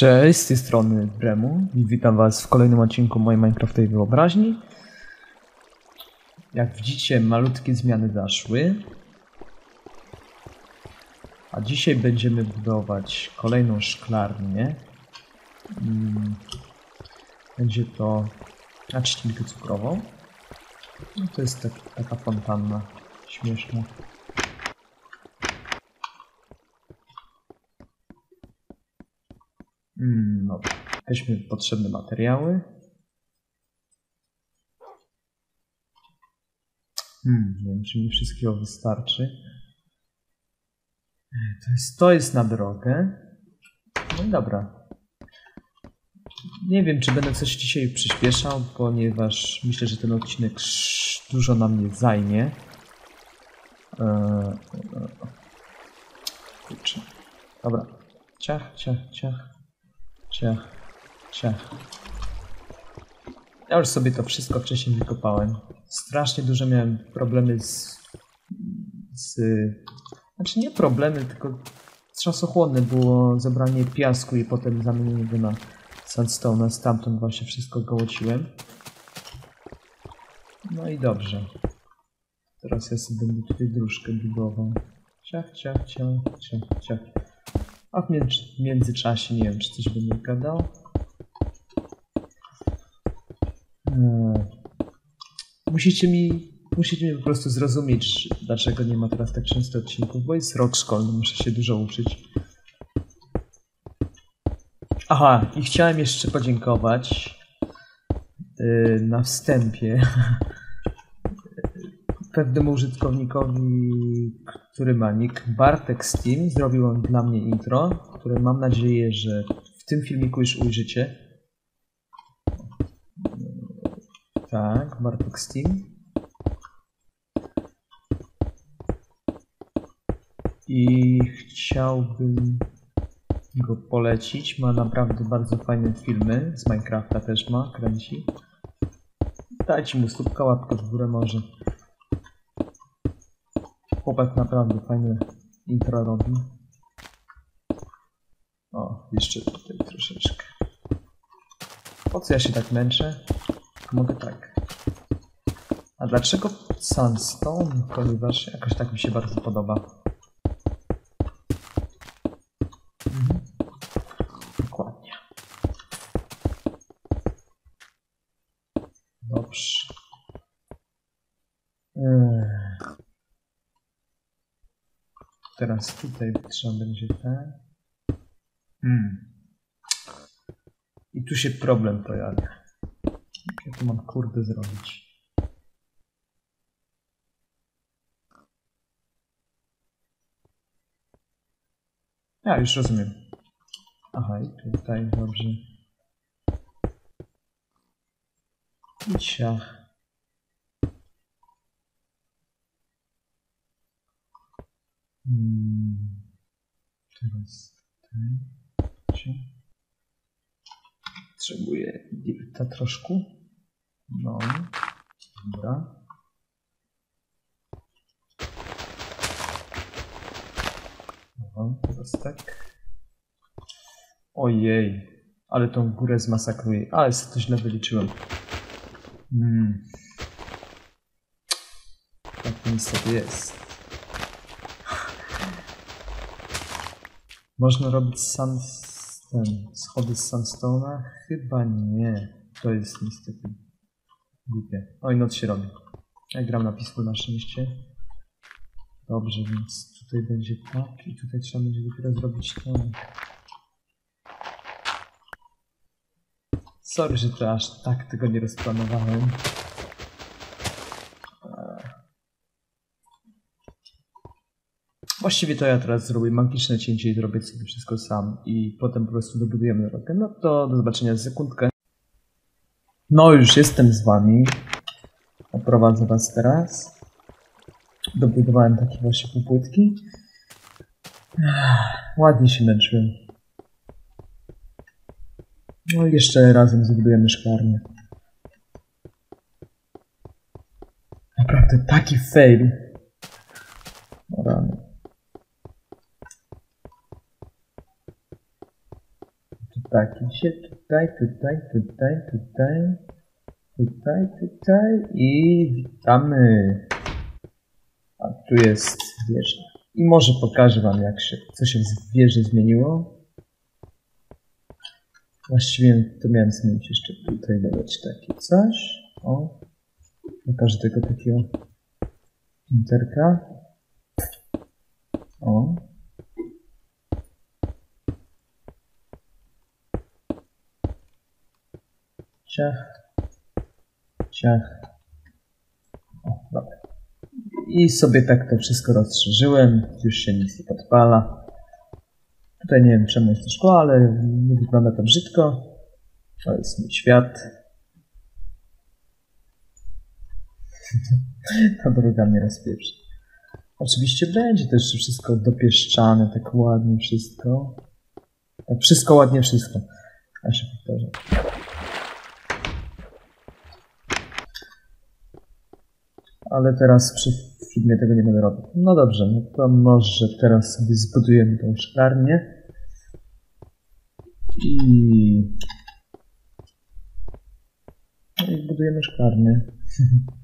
Cześć, z tej strony Bremu i witam was w kolejnym odcinku mojej Minecraftowej wyobraźni. Jak widzicie, malutkie zmiany zaszły. A dzisiaj będziemy budować kolejną szklarnię. Mm, Będzie to na trzcinkę cukrową. No to jest tak, taka fontanna śmieszna. Mm, dobra. Weźmy potrzebne materiały. Hmm, nie wiem, czy mi wszystkiego wystarczy. To jest, to jest na drogę. No i dobra. Nie wiem, czy będę coś dzisiaj przyspieszał, ponieważ myślę, że ten odcinek dużo nam nie zajmie. Eee, eee. Kurczę. Dobra. Ciach, ciach, ciach. Ciach, ciach. Ja już sobie to wszystko wcześniej wykopałem. Strasznie duże miałem problemy z... z... Znaczy nie problemy, tylko czasochłonne było zebranie piasku i potem zamienienie go na sandstone. Stamtąd właśnie wszystko gołociłem. No i dobrze. Teraz ja sobie będę tutaj dróżkę budował. Ciach, ciach, ciach, ciach, ciach. A w między- międzyczasie nie wiem, czy coś będę gadał. Eee, Musicie mi, musicie mi po prostu zrozumieć, dlaczego nie ma teraz tak często odcinków, bo jest rok szkolny, muszę się dużo uczyć. Aha, i chciałem jeszcze podziękować yy, na wstępie pewnemu użytkownikowi, który ma nick Bartek Steam. Zrobił on dla mnie intro, które mam nadzieję, że w tym filmiku już ujrzycie. Tak, Bartek Steam. I chciałbym go polecić. Ma naprawdę bardzo fajne filmy. Z Minecrafta też ma, kręci. Dajcie mu słupka, łapkę w górę może. Chłopak naprawdę fajne intro robi. O, jeszcze tutaj troszeczkę. Po co ja się tak męczę? Mogę tak. A dlaczego sandstone? Ponieważ jakoś tak mi się bardzo podoba. Mhm. Dokładnie. Dobrze. Ech. Teraz tutaj trzeba będzie te. Hmm. I tu się problem pojawia. Jak ja to mam kurde zrobić? Ja już rozumiem. Aha, i tutaj dobrze. I ciach. Hmm. Teraz tutaj. Cię. Potrzebuję dirta troszkę. No. Dobra. Aha, teraz tak. Ojej, ale tą górę zmasakruję. Ale sobie to źle wyliczyłem. Hmm. Tak niestety jest. Można robić sand... ten, schody z sandstone'a? Chyba nie. To jest niestety głupie. Oj, noc się robi. Ja gram na Peaceful na szczęście. Dobrze, więc tutaj będzie tak i tutaj trzeba będzie dopiero zrobić to. Sorry, że to aż tak tego nie rozplanowałem. Właściwie to ja teraz zrobię magiczne cięcie i zrobię sobie wszystko sam i potem po prostu dobudujemy drogę. No to do zobaczenia za sekundkę. No już jestem z wami. Oprowadzę was teraz. Dobudowałem takie właśnie półpłytki. Ładnie się męczyłem. No i jeszcze razem zbudujemy szklarnię. to taki fail. O rany. Tutaj, idzie, tutaj, tutaj, tutaj, tutaj, tutaj, tutaj i witamy. A tu jest wieża. I może pokażę wam, jak się, co się w wieży zmieniło. Właściwie to miałem zmienić jeszcze tutaj, dodać takie coś. O, do każdego takiego interka. O. Ciach. Ciach. O, dobra. I sobie tak to wszystko rozszerzyłem. Już się nic nie podpala. Tutaj nie wiem czemu jest to szkło, ale nie wygląda to brzydko. To jest mój świat. Ta droga mnie rozpieprze. Oczywiście będzie też wszystko dopieszczane, tak ładnie wszystko. Tak wszystko ładnie wszystko. Ja się powtarzam. Ale teraz przy filmie tego nie będę robił. No dobrze, no to może teraz sobie zbudujemy tą szklarnię. I... No i budujemy szklarnię.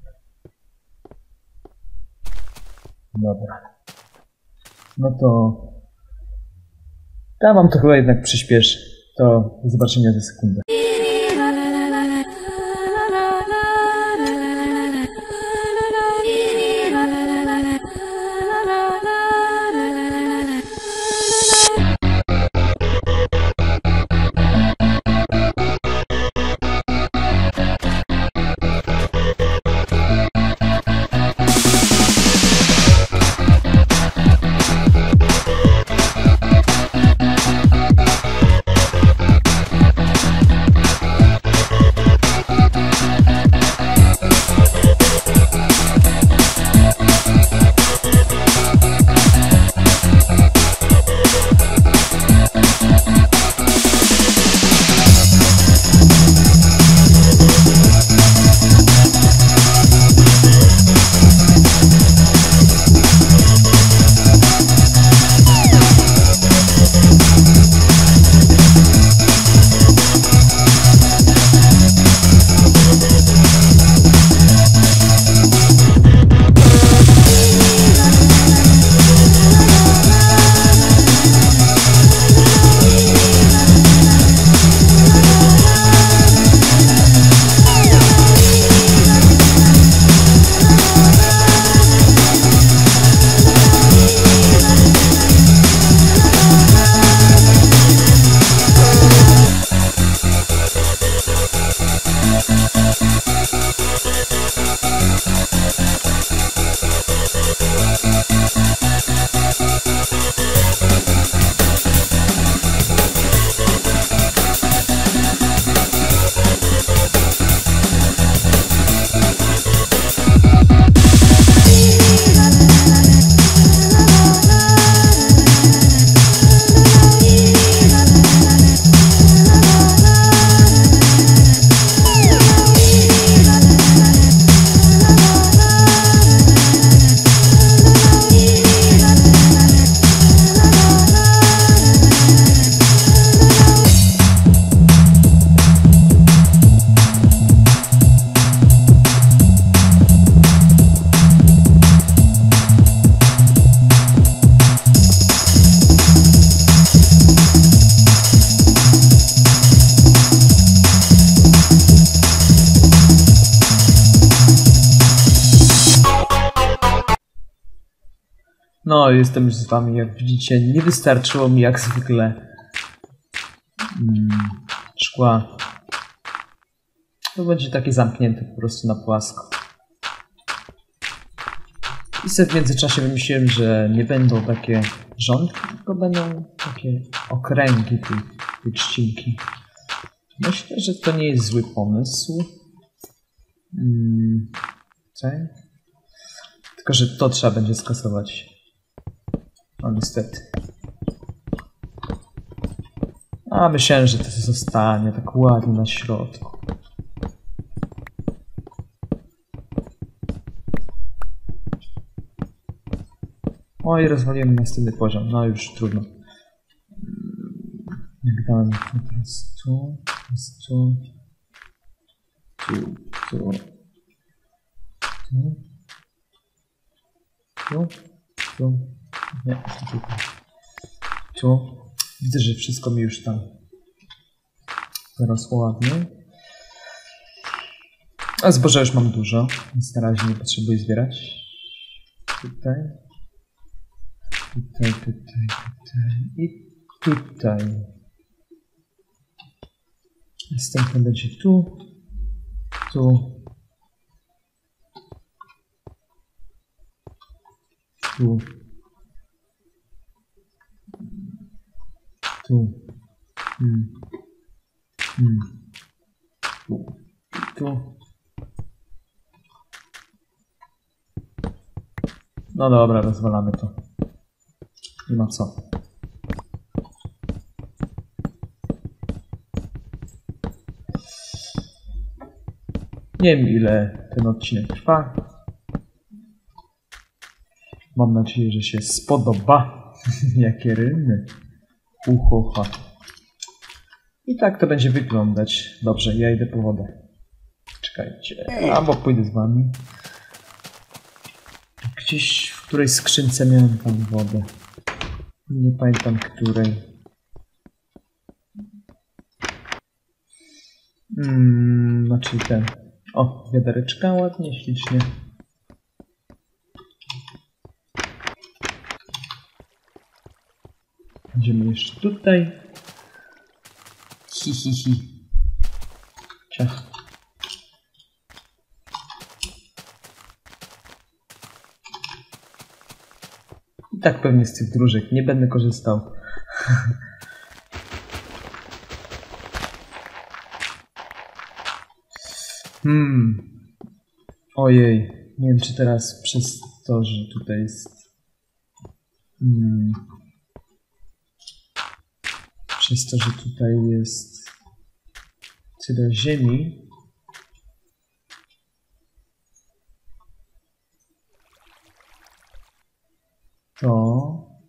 Dobra. No to... Ja wam to chyba jednak przyspieszę. To do zobaczenia za sekundę. No, jestem już z wami, jak widzicie. Nie wystarczyło mi jak zwykle mm, szkła. To będzie takie zamknięte po prostu na płasko. I sobie w międzyczasie wymyśliłem, że nie będą takie rządki, tylko będą takie okręgi tej, tej trzcinki. Myślę, że to nie jest zły pomysł. Mm, co? Tylko, że to trzeba będzie skasować. No niestety. A myślałem, że to zostanie tak ładnie na środku. Oj, rozwaliłem następny poziom. No już trudno. Jak dałem teraz tu, teraz tu, tu, tu, tu, tu, tu, nie, tu, tu. Widzę, że wszystko mi już tam zarosło ładnie. A zboża już mam dużo, więc na razie nie potrzebuję zbierać. Tutaj. Tutaj, tutaj, tutaj i tutaj. Następny będzie tu, tu, tu, tu, hmm. Hmm. tu. No dobra, rozwalamy to. Nie ma co. Nie wiem ile ten odcinek trwa. Mam nadzieję, że się spodoba. Jakie rymy. Uchocha. I tak to będzie wyglądać. Dobrze, ja idę po wodę. Czekajcie. Albo pójdę z wami. Gdzieś w której skrzynce miałem tam wodę. Nie pamiętam której. Hmm, znaczy ten. O, wiadereczka ładnie, ślicznie. Będziemy jeszcze tutaj. Hi, hi, hi. Ciach. I tak pewnie z tych dróżek nie będę korzystał. Hmm. Ojej. Nie wiem, czy teraz przez to, że tutaj jest. Hmm. Przez to, że tutaj jest tyle ziemi. To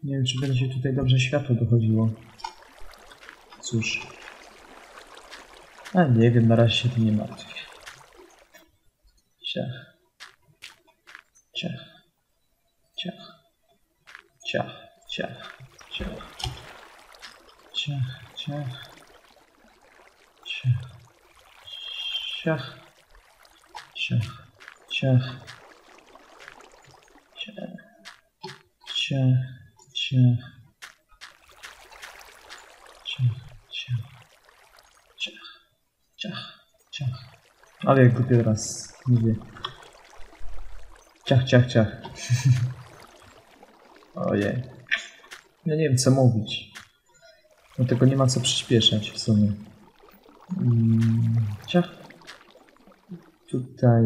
nie wiem, czy będzie tutaj dobrze światło dochodziło. Cóż. A nie wiem, na razie się tym nie martwię. Ciach. Ciach. Ciach. Ciach. Ciach. Ciach. Ciach. Ciach. Ciach. Ciach. Ciach. Ciach. Ciach. Ciach. Ciach. Ciach. Ale jak głupio teraz mówię. Ciach, ciach, ciach. Ojej. Ja nie wiem co mówić. Dlatego nie ma co przyspieszać w sumie. Mm, ciach. Tutaj.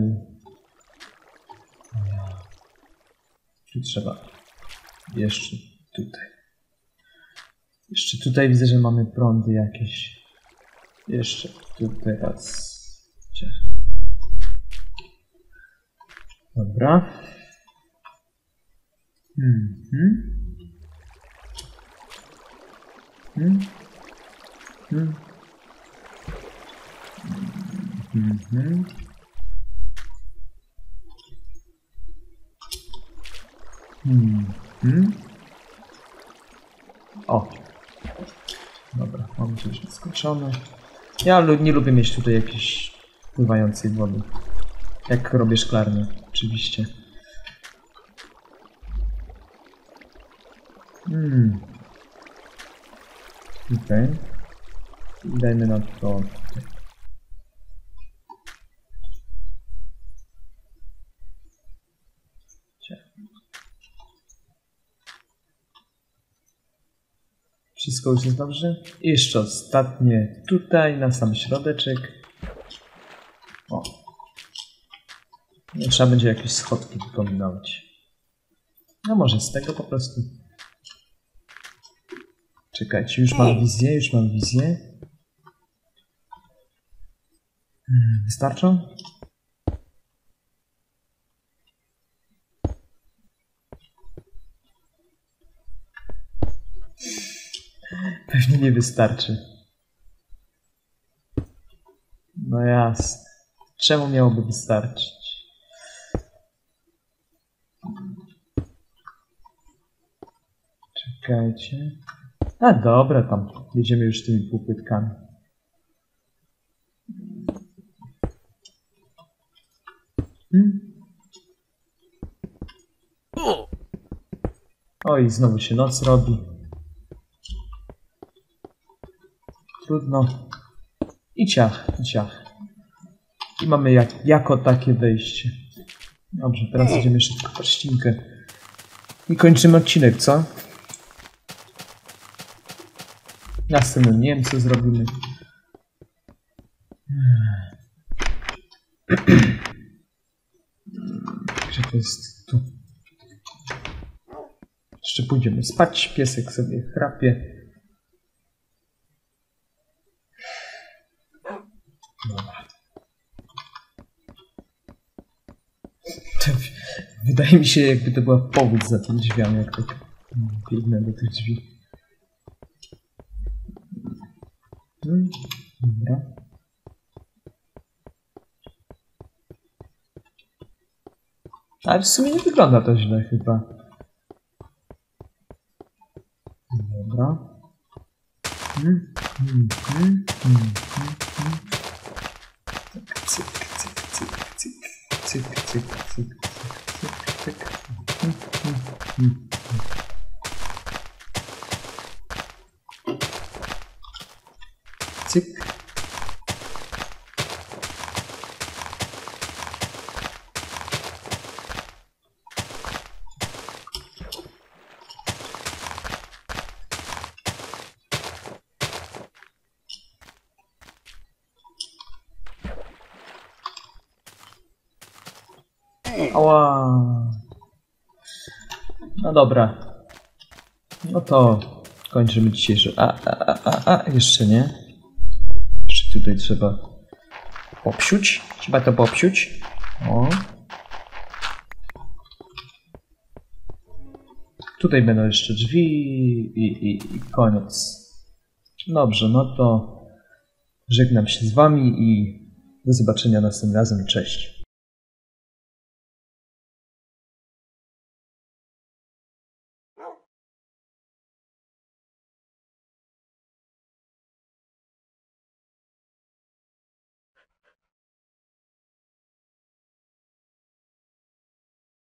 Tu trzeba. Jeszcze tutaj. Jeszcze tutaj widzę, że mamy prądy jakieś. Jeszcze tu teraz. Ciach. Dobra. Mhm. Mhm. Mhm. Mhm. Mhm. O. Dobra, mamy to już skończone. Ja nie lubię mieć tutaj jakiejś pływającej wody. Jak robię szklarnię, oczywiście. Hmm. Okej. Dajmy na to. Wszystko już jest dobrze. I jeszcze ostatnie tutaj, na sam środeczek. O. Trzeba będzie jakieś schodki kombinować. No może z tego po prostu. Czekajcie, już mam wizję, już mam wizję. Hmm, Wystarczą? Pewnie nie wystarczy. No jasne. Czemu miałoby wystarczyć? Czekajcie. A dobra, tam jedziemy już tymi półpłytkami. Hmm? Oj, znowu się noc robi. Trudno. I ciach, i ciach. I mamy jak, jako takie wejście. Dobrze, teraz idziemy jeszcze po ścinkę. I kończymy odcinek, co? Następnym nie wiem co zrobimy. Gdzie to jest? Tu. Jeszcze pójdziemy spać. Piesek sobie chrapie. Dobra. Wydaje mi się, jakby to była powód za tymi drzwiami, jak tak biegnę do tych drzwi. Lembrar. Ale w sumie nie wygląda to źle chyba. Dobra. Mm, cyk, cyk, cyk, cyk, cyk, cyk, cyk. Cyk. Ała. No dobra. No to kończymy dzisiejszy. A, a, a, a, a, jeszcze nie. Tutaj trzeba popsiuć. Trzeba to popsiuć. O. Tutaj będą jeszcze drzwi i, i, i koniec. Dobrze, no to żegnam się z wami i do zobaczenia następnym razem. Cześć.